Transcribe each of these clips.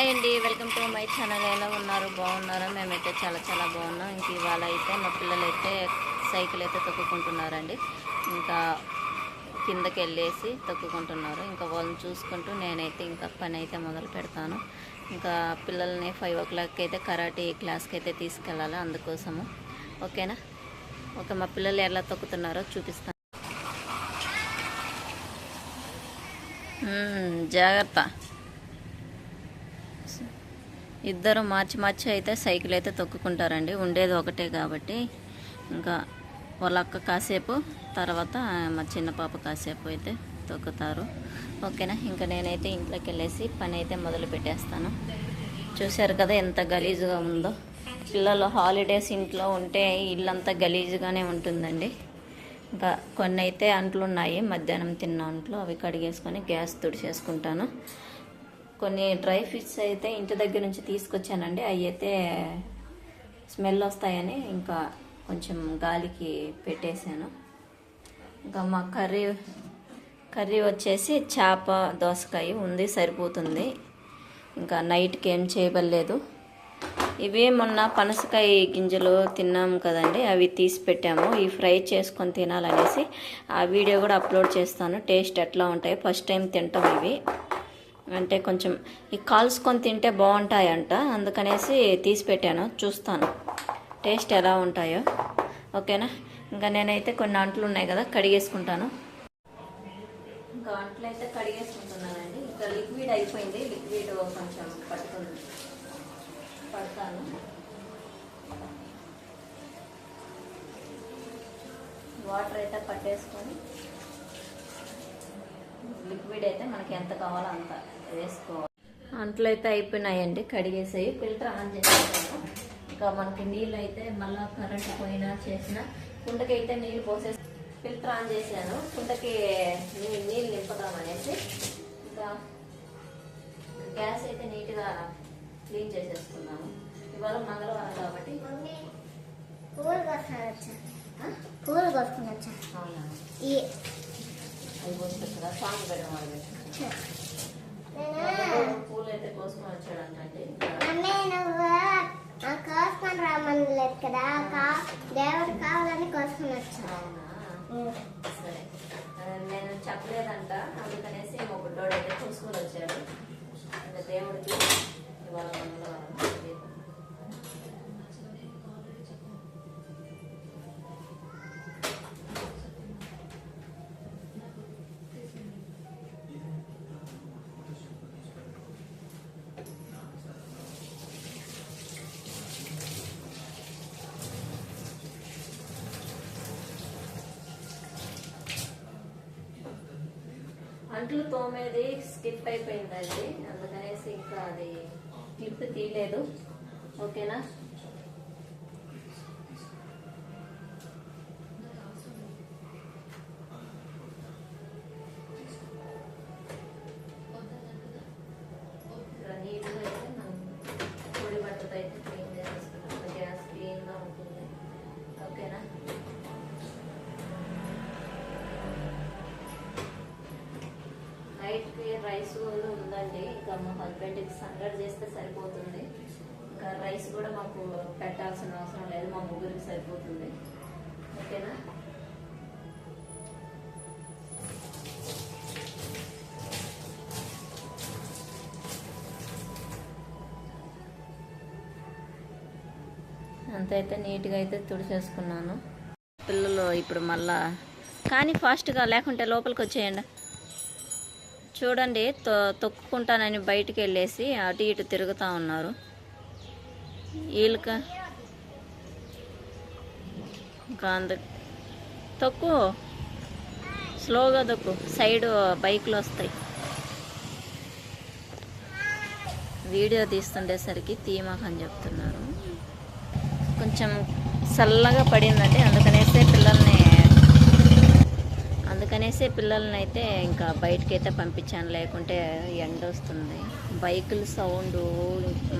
Hi అండి welcome to my channel. ఎలా ఉన్నారు? బాగున్నారా? మేమైతే చాలా చాలా బాగున్నాం. ఇంక ఇవాళ అయితే మా పిల్లలు అయితే సైకిల్ అయితే తొక్కుకుంటున్నారండి. ఇంకా కిందకి వెళ్ళేసి తొక్కుకుంటున్నారు. ఇంకా వాళ్ళని చూసుకుంటూ నేనైతే ఇంకా పని అయితే మొదలు పెడతాను. ఇంకా పిల్లల్ని ఫైవ్ ఓ క్లాక్కి అయితే కరాటే క్లాస్కి అయితే తీసుకెళ్ళాలి అందుకోసము. ఓకేనా? ఓకే మా పిల్లలు ఎలా తొక్కుతున్నారో చూపిస్తాను జాగ్రత్త. ఇద్దరు మార్చి మార్చి అయితే సైకిల్ అయితే తొక్కుకుంటారండి. ఉండేది ఒకటే కాబట్టి ఇంకా వాళ్ళ అక్క కాసేపు తర్వాత మా చిన్న పాప కాసేపు అయితే తొక్కుతారు. ఓకేనా? ఇంకా నేనైతే ఇంట్లోకి వెళ్ళేసి పని అయితే మొదలు పెట్టేస్తాను. చూశారు కదా ఎంత గలీజుగా ఉందో. పిల్లలు హాలిడేస్ ఇంట్లో ఉంటే ఇల్లంతా గలీజుగానే ఉంటుందండి. ఇంకా కొన్ని అయితే అంట్లు ఉన్నాయి మధ్యాహ్నం తిన్న అంట్లు అవి కడిగేసుకొని గ్యాస్ తుడిచేసుకుంటాను. కొన్ని డ్రై ఫిష్ అయితే ఇంటి దగ్గర నుంచి తీసుకొచ్చానండి. అవి అయితే స్మెల్ వస్తాయని ఇంకా కొంచెం గాలికి పెట్టేశాను. ఇంకా మా కర్రీ కర్రీ వచ్చేసి చేప దోసకాయ ఉంది సరిపోతుంది. ఇంకా నైట్కి ఏం చేయబడలేదు. ఇవి మొన్న పనసకాయ గింజలు తిన్నాము కదండి అవి తీసి పెట్టాము. ఈ ఫ్రై చేసుకొని తినాలనేసి ఆ వీడియో కూడా అప్లోడ్ చేస్తాను. టేస్ట్ ఎట్లా ఉంటాయి ఫస్ట్ టైం తింటాం ఇవి. అంటే కొంచెం ఈ కాల్చుకొని తింటే బాగుంటాయంట. అందుకనేసి తీసి పెట్టాను. చూస్తాను. టేస్ట్ ఎలా ఉంటాయో. ఓకేనా? ఇంకా నేనైతే కొన్ని అంట్లు ఉన్నాయి కదా కడిగేసుకుంటాను. ఇంకా అంట్లు అయితే కడిగేసుకుంటున్నానండి. ఇంకా లిక్విడ్ అయిపోయింది. లిక్విడ్ కొంచెం పడుతుంది పడతాను. వాటర్ అయితే పట్టేసుకొని లిక్విడ్ అయితే మనకి ఎంత కావాలో అంత. వేసుకోవాలి అంట్లు అయితే అయిపోయినాయండి కడిగేసాయి. ఫిల్టర్ ఆన్ చేసేసాను ఇంకా మనకి నీళ్ళు అయితే మళ్ళీ కరెంట్ పోయినా చేసిన కుండకి అయితే నీళ్ళు పోసేసి ఫిల్టర్ ఆన్ చేశాను. కుండకి నీళ్ళు నింపుదామనేసి ఇంకా గ్యాస్ అయితే నీట్గా క్లీన్ చేసేసుకున్నాము ఇవాళ మంగళవారం కాబట్టి. పూలు కోసుకొనొచ్చా పూలు కోసుకొనొచ్చా అవునా? ఈ అది కోసుకొచ్చా సాంగ్ పెట్టడం వాళ్ళు పూలు అయితే కోసుకొని వచ్చాడంటండి మమ్మీ నువ్వు ఆ కోసుకొని రమ్మనలేదు కదా కా- దేవుడు కావాలని కోసుకొని వచ్చాను సరే నేను చెప్పలేదంట అందుకనేసి ఒక డోడైతే చూసుకొని వచ్చాడు ఇంకా దేవుడికి అంట్లు తోమేది స్కిప్ అయిపోయిందండి. అందుకనేసి ఇంకా అది క్లిప్ తీయలేదు. ఓకేనా? రైస్ కూడా ఉందండి. ఇంకా మా హస్బెండ్కి సంగటి చేస్తే సరిపోతుంది. ఇంకా రైస్ కూడా మాకు పెట్టాల్సిన అవసరం లేదు. మా ముగ్గురికి సరిపోతుంది. ఓకేనా? అంత అయితే నీట్గా అయితే తుడిచేసుకున్నాను. పిల్లలు ఇప్పుడు మళ్ళా కానీ ఫాస్ట్గా లేకుంటే లోపలికి వచ్చేయండి. చూడండి తొ తొక్కుకుంటానని బయటికి వెళ్ళేసి అటు ఇటు తిరుగుతూ ఉన్నారు. వీళ్ళక ఇంకా అందు తొక్కు. స్లోగా తొక్కు. సైడ్ బైక్లు వస్తాయి. వీడియో తీస్తుండేసరికి తీయమాకని చెప్తున్నారు. కొంచెం చల్లగా పడిందండి అందుకనేసే పిల్లల్ని అందుకనేసే పిల్లల్ని అయితే ఇంకా బయటకి అయితే పంపించాను. లేకుంటే ఎండ వస్తుంది. బైకుల సౌండ్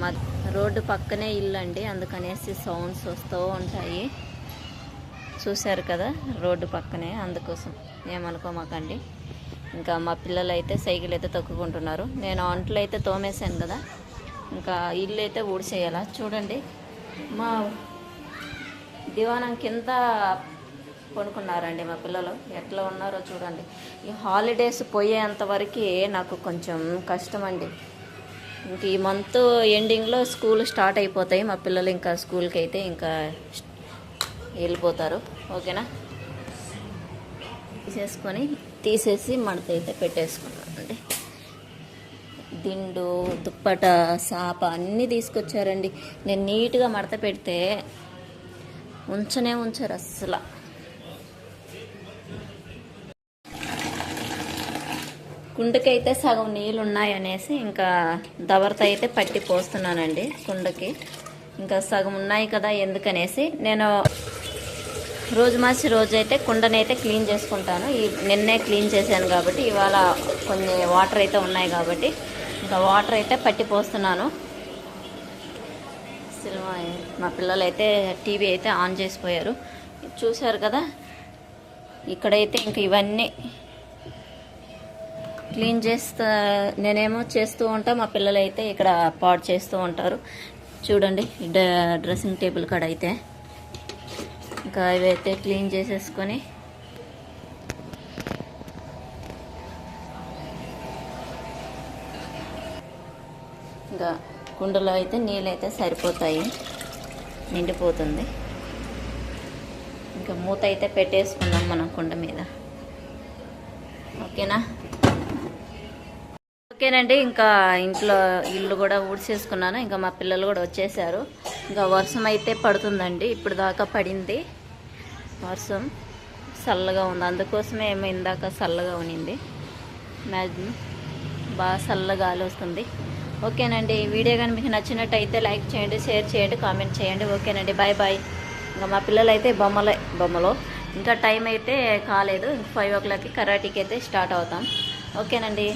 మా రోడ్డు పక్కనే ఇల్లు అండి అందుకనేసి సౌండ్స్ వస్తూ ఉంటాయి. చూశారు కదా? రోడ్డు పక్కనే. అందుకోసం ఏమనుకోమాకండి. ఇంకా మా పిల్లలు అయితే సైకిల్ అయితే తొక్కుకుంటున్నారు. నేను అంట్లు అయితే తోమేశాను కదా? ఇంకా ఇల్లు అయితే ఊడిసేయాలా చూడండి. మా దివానం కింద కొనుక్కున్నారండి మా పిల్లలు. ఎట్లా ఉన్నారో చూడండి. ఈ హాలిడేస్ పోయేంత వరకు నాకు కొంచెం కష్టం అండి ఇంక ఈ మంత్ ఎండింగ్లో స్కూల్ స్టార్ట్ అయిపోతాయి. మా పిల్లలు ఇంకా స్కూల్కి అయితే ఇంకా వెళ్ళిపోతారు. ఓకేనా? తీసేసుకొని తీసేసి మడత అయితే పెట్టేసుకున్నానండి. దిండు దుప్పట సాప అన్నీ తీసుకొచ్చారండి. నేను నీట్గా మడత పెడితే ఉంచనే ఉంచారు అస్సలు. కుండకైతే సగం నీళ్ళు ఉన్నాయనేసి ఇంకా దవరతో అయితే పట్టి పోస్తున్నానండి కుండకి ఇంకా సగం ఉన్నాయి కదా ఎందుకనేసి నేను రోజు మార్చి రోజు అయితే కుండనైతే క్లీన్ చేసుకుంటాను. ఈ నిన్నే క్లీన్ చేశాను కాబట్టి ఇవాళ కొన్ని వాటర్ అయితే ఉన్నాయి కాబట్టి ఇంకా వాటర్ అయితే పట్టి పోస్తున్నాను సినిమా మా పిల్లలు అయితే టీవీ అయితే ఆన్ చేసిపోయారు. చూశారు కదా? ఇక్కడైతే ఇంక ఇవన్నీ క్లీన్ చేస్తా నేనేమో చేస్తూ ఉంటా మా పిల్లలు అయితే ఇక్కడ పాడు చేస్తూ ఉంటారు. చూడండి డ- డ్రెస్సింగ్ టేబుల్ కాడ అయితే. ఇంకా ఇవైతే క్లీన్ చేసేసుకొని. ఇంకా కుండలో అయితే నీళ్ళు అయితే సరిపోతాయి. నిండిపోతుంది. ఇంకా మూత అయితే పెట్టేసుకుందాం మనం కుండ మీద. ఓకేనా? ఓకేనండి ఇంకా ఇంట్లో ఇల్లు కూడా ఊడ్చేసుకున్నాను ఇంకా మా పిల్లలు కూడా వచ్చేసారు. ఇంకా వర్షం అయితే పడుతుందండి ఇప్పుడు దాకా పడింది. వర్షం చల్లగా ఉంది అందుకోసమే ఏమో ఇందాక చల్లగా ఉనింది. మ్యాక్సిమం బాగా చల్ల గాలి వస్తుంది ఓకేనండి ఈ వీడియో కానీ మీకు నచ్చినట్టయితే లైక్ చేయండి షేర్ చేయండి కామెంట్ చేయండి. ఓకేనండి బాయ్ బాయ్. ఇంకా మా పిల్లలు అయితే బొమ్మలే బొమ్మలో. ఇంకా టైం అయితే కాలేదు ఫైవ్ ఓ క్లాక్కి కరాటీకి అయితే స్టార్ట్ అవుతాం. ఓకేనండి.